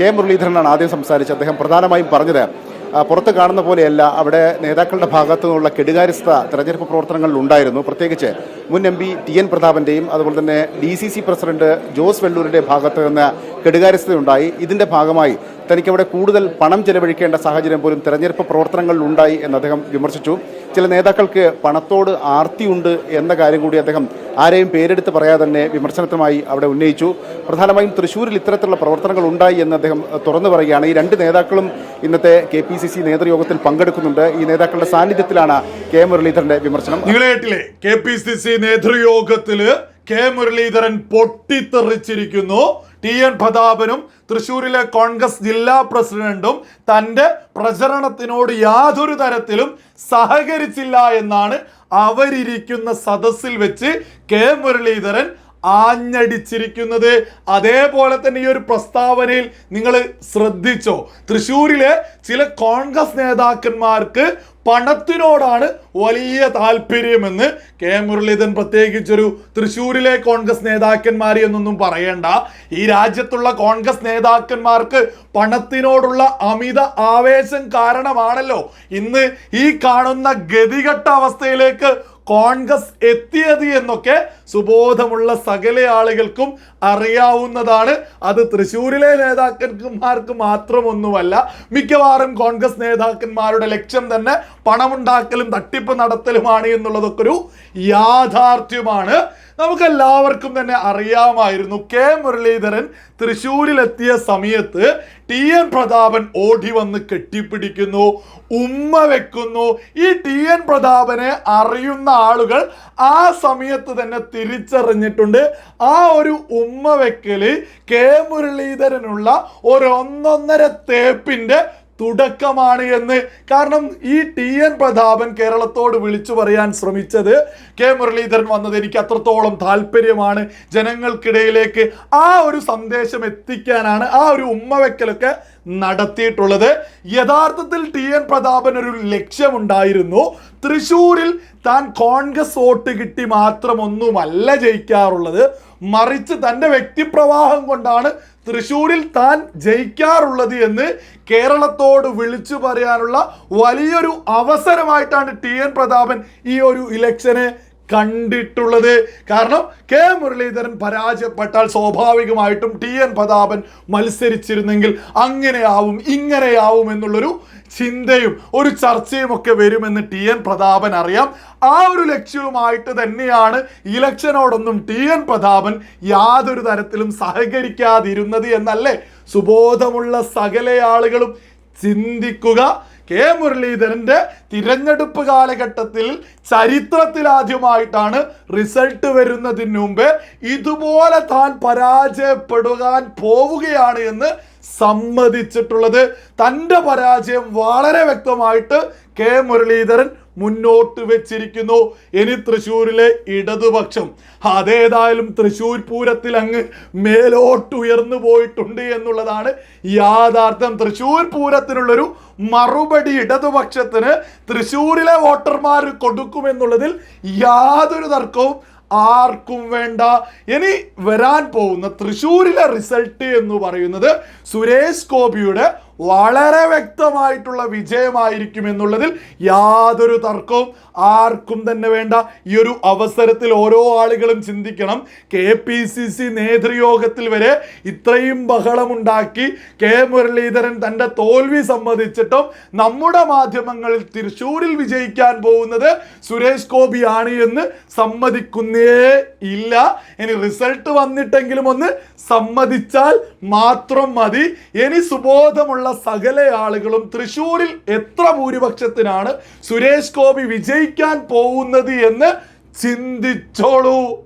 K മുരളീധരനാണ് ആദ്യം സംസാരിച്ചത്. അദ്ദേഹം പ്രധാനമായും പറഞ്ഞത് പുറത്ത് കാണുന്ന പോലെയല്ല. അവിടെ നേതാക്കളുടെ ഭാഗത്തു നിന്നുള്ള കെടുകാര്യസ്ഥ തെരഞ്ഞെടുപ്പ് പ്രവർത്തനങ്ങളിൽ ഉണ്ടായിരുന്നു. പ്രത്യേകിച്ച് മുൻ എം പി ടി എൻ പ്രതാപന്റെയും അതുപോലെ തന്നെ D C C president Jose വെള്ളൂരിന്റെ ഭാഗത്ത് നിന്ന് കെടുകാര്യസ്ഥതയുണ്ടായി. ഇതിന്റെ ഭാഗമായി തനിക്ക് അവിടെ കൂടുതൽ പണം ചെലവഴിക്കേണ്ട സാഹചര്യം പോലും തെരഞ്ഞെടുപ്പ് പ്രവർത്തനങ്ങളിൽ ഉണ്ടായി എന്ന് അദ്ദേഹം വിമർശിച്ചു. ചില നേതാക്കൾക്ക് പണത്തോട് ആർത്തിയുണ്ട് എന്ന കാര്യം കൂടി അദ്ദേഹം ആരെയും പേരെടുത്ത് പറയാതെ തന്നെ വിമർശനത്തിനുമായി അവിടെ ഉന്നയിച്ചു. പ്രധാനമായും തൃശ്ശൂരിൽ ഇത്തരത്തിലുള്ള പ്രവർത്തനങ്ങൾ ഉണ്ടായി എന്ന് അദ്ദേഹം തുറന്നു പറയുകയാണ്. ഈ രണ്ട് നേതാക്കളും ഇന്നത്തെ കെ പി സി സി നേതൃയോഗത്തിൽ പങ്കെടുക്കുന്നുണ്ട്. ഈ നേതാക്കളുടെ സാന്നിധ്യത്തിലാണ് കെ മുരളീധരന്റെ വിമർശനം. കെ പി സി സി നേതൃയോഗത്തിൽ കെ മുരളീധരൻ പൊട്ടിത്തെറിച്ചിരിക്കുന്നു. ടി എൻ പ്രതാപനും തൃശൂരിലെ കോൺഗ്രസ് ജില്ലാ പ്രസിഡന്റും തന്റെ പ്രചരണത്തിനോട് യാതൊരു തരത്തിലും സഹകരിച്ചില്ല എന്നാണ് അവരിയ്ക്കുന്ന സദസ്സിൽ വെച്ച് കെ മുരളീധരൻ ആഞ്ഞടിച്ചിരിക്കുന്നത്. അതേപോലെ തന്നെ ഈ ഒരു പ്രസ്താവനയിൽ നിങ്ങൾ ശ്രദ്ധിച്ചോ? തൃശ്ശൂരിലെ ചില കോൺഗ്രസ് നേതാക്കന്മാർക്ക് പണത്തിനോടാണ് വലിയ താല്പര്യമെന്ന് കെ മുരളീധരൻ പ്രത്യേകിച്ചൊരു തൃശ്ശൂരിലെ കോൺഗ്രസ് നേതാക്കന്മാർ എന്നൊന്നും പറയണ്ട. ഈ രാജ്യത്തുള്ള കോൺഗ്രസ് നേതാക്കന്മാർക്ക് പണത്തിനോടുള്ള അമിത ആവേശം കാരണമാണല്ലോ. ഇന്ന് ഈ കാണുന്ന ഗതികെട്ട അവസ്ഥയിലേക്ക് കോൺഗ്രസ് എത്തിയത് എന്നൊക്കെ സുബോധമുള്ള സകല ആളുകൾക്കും അറിയാവുന്നതാണ്. അത് തൃശ്ശൂരിലെ നേതാക്കന്മാർക്ക് മാത്രമൊന്നുമല്ല മിക്കവാറും കോൺഗ്രസ് നേതാക്കന്മാരുടെ ലക്ഷ്യം തന്നെ പണമുണ്ടാക്കലും തട്ടിപ്പ് നടത്തലുമാണ് എന്നുള്ളതൊക്കെ ഒരു യാഥാർത്ഥ്യമാണ്. നമുക്കെല്ലാവർക്കും തന്നെ അറിയാമായിരുന്നു കെ മുരളീധരൻ തൃശ്ശൂരിലെത്തിയ സമയത്ത് ടി എൻ പ്രതാപൻ ഓടി വന്ന് കെട്ടിപ്പിടിക്കുന്നു ഉമ്മ വെക്കുന്നു. ഈ ടി എൻ പ്രതാപനെ അറിയുന്ന ആളുകൾ ആ സമയത്ത് തന്നെ തിരിച്ചറിഞ്ഞിട്ടുണ്ട്. ആ ഒരു ഉമ്മ വെക്കൽ കെ മുരളീധരനുള്ള ഒരു ഒന്നൊന്നര തേപ്പിന്റെ തുടക്കമാണ് എന്ന്. കാരണം ഈ ടി എൻ പ്രതാപൻ കേരളത്തോട് വിളിച്ചു പറയാൻ ശ്രമിച്ചത് കെ മുരളീധരൻ വന്നത് എനിക്ക് അത്രത്തോളം താല്പര്യമാണ്. ജനങ്ങൾക്കിടയിലേക്ക് ആ ഒരു സന്ദേശം എത്തിക്കാനാണ് ആ ഒരു ഉമ്മവെക്കലൊക്കെ നടത്തിയിട്ടുള്ളത്. യഥാർത്ഥത്തിൽ ടി എൻ പ്രതാപൻ ഒരു ലക്ഷ്യമുണ്ടായിരുന്നു. തൃശൂരിൽ താൻ കോൺഗ്രസ് വോട്ട് കിട്ടി മാത്രമൊന്നുമല്ല ജയിക്കാറുള്ളത്. മറിച്ച് തന്റെ വ്യക്തിപ്രവാഹം കൊണ്ടാണ് തൃശ്ശൂരിൽ താൻ ജയിക്കാറുള്ളത് എന്ന് കേരളത്തോട് വിളിച്ചു പറയാനുള്ള വലിയൊരു അവസരമായിട്ടാണ് ടി എൻ പ്രതാപൻ ഈ ഒരു ഇലക്ഷനെ കണ്ടിട്ടുള്ളത്. കാരണം കെ മുരളീധരൻ പരാജയപ്പെട്ടാൽ സ്വാഭാവികമായിട്ടും ടി എൻ പ്രതാപൻ മത്സരിച്ചിരുന്നെങ്കിൽ അങ്ങനെയാവും ഇങ്ങനെയാവും എന്നുള്ളൊരു ചിന്തയും ഒരു ചർച്ചയും ഒക്കെ വരുമെന്ന് ടി എൻ പ്രതാപൻ അറിയാം. ആ ഒരു ലക്ഷ്യവുമായിട്ട് തന്നെയാണ് ഇലക്ഷനോടൊന്നും ടി എൻ പ്രതാപൻ യാതൊരു തരത്തിലും സഹകരിക്കാതിരുന്നത് എന്നല്ലേ? സുബോധമുള്ള സകല ആളുകളും ചിന്തിക്കുക. കെ മുരളീധരന്റെ തിരഞ്ഞെടുപ്പ് കാലഘട്ടത്തിൽ ചരിത്രത്തിലാദ്യമായിട്ടാണ് റിസൾട്ട് വരുന്നതിന് മുമ്പ് ഇതുപോലെ താൻ പരാജയപ്പെടുവാൻ പോവുകയാണ് എന്ന് സമ്മതിച്ചിട്ടുള്ളത്. തന്റെ പരാജയം വളരെ വ്യക്തമായിട്ട് കെ മുരളീധരൻ മുന്നോട്ട് വെച്ചിരിക്കുന്നു. ഇനി തൃശ്ശൂരിലെ ഇടതുപക്ഷം അതേതായാലും തൃശ്ശൂർ പൂരത്തിൽ അങ്ങ് മേലോട്ട് ഉയർന്നു പോയിട്ടുണ്ട് എന്നുള്ളതാണ് യാഥാർത്ഥ്യം. തൃശ്ശൂർ പൂരത്തിനുള്ളൊരു മറുപടി ഇടതുപക്ഷത്തിന് തൃശ്ശൂരിലെ വോട്ടർമാർ കൊടുക്കുമെന്നുള്ളതിൽ യാതൊരു തർക്കവും ആർക്കും വേണ്ട. ഇനി വരാൻ പോകുന്ന തൃശ്ശൂരിലെ റിസൾട്ട് എന്ന് പറയുന്നത് സുരേഷ് ഗോപിയുടെ വളരെ വ്യക്തമായിട്ടുള്ള വിജയമായിരിക്കും എന്നുള്ളതിൽ യാതൊരു തർക്കവും ആർക്കും തന്നെ വേണ്ട. ഈ ഒരു അവസരത്തിൽ ഓരോ ആളുകളും ചിന്തിക്കണം. കെ പി സി സി നേതൃയോഗത്തിൽ വരെ ഇത്രയും ബഹളമുണ്ടാക്കി കെ മുരളീധരൻ തന്റെ തോൽവി സമ്മതിച്ചിട്ടും നമ്മുടെ മാധ്യമങ്ങളിൽ തൃശ്ശൂരിൽ വിജയിക്കാൻ പോകുന്നത് സുരേഷ് ഗോപിയാണ് എന്ന് സമ്മതിക്കുന്നേ ഇല്ല. ഇനി റിസൾട്ട് വന്നിട്ടെങ്കിലും ഒന്ന് സമ്മതിച്ചാൽ മാത്രം മതി. ഇനി സുബോധമുള്ള സകല ആളുകളും തൃശ്ശൂരിൽ എത്ര ഭൂരിപക്ഷത്തിനാണ് സുരേഷ് ഗോപി വിജയിക്കാൻ പോകുന്നത് എന്ന് ചിന്തിച്ചോളൂ.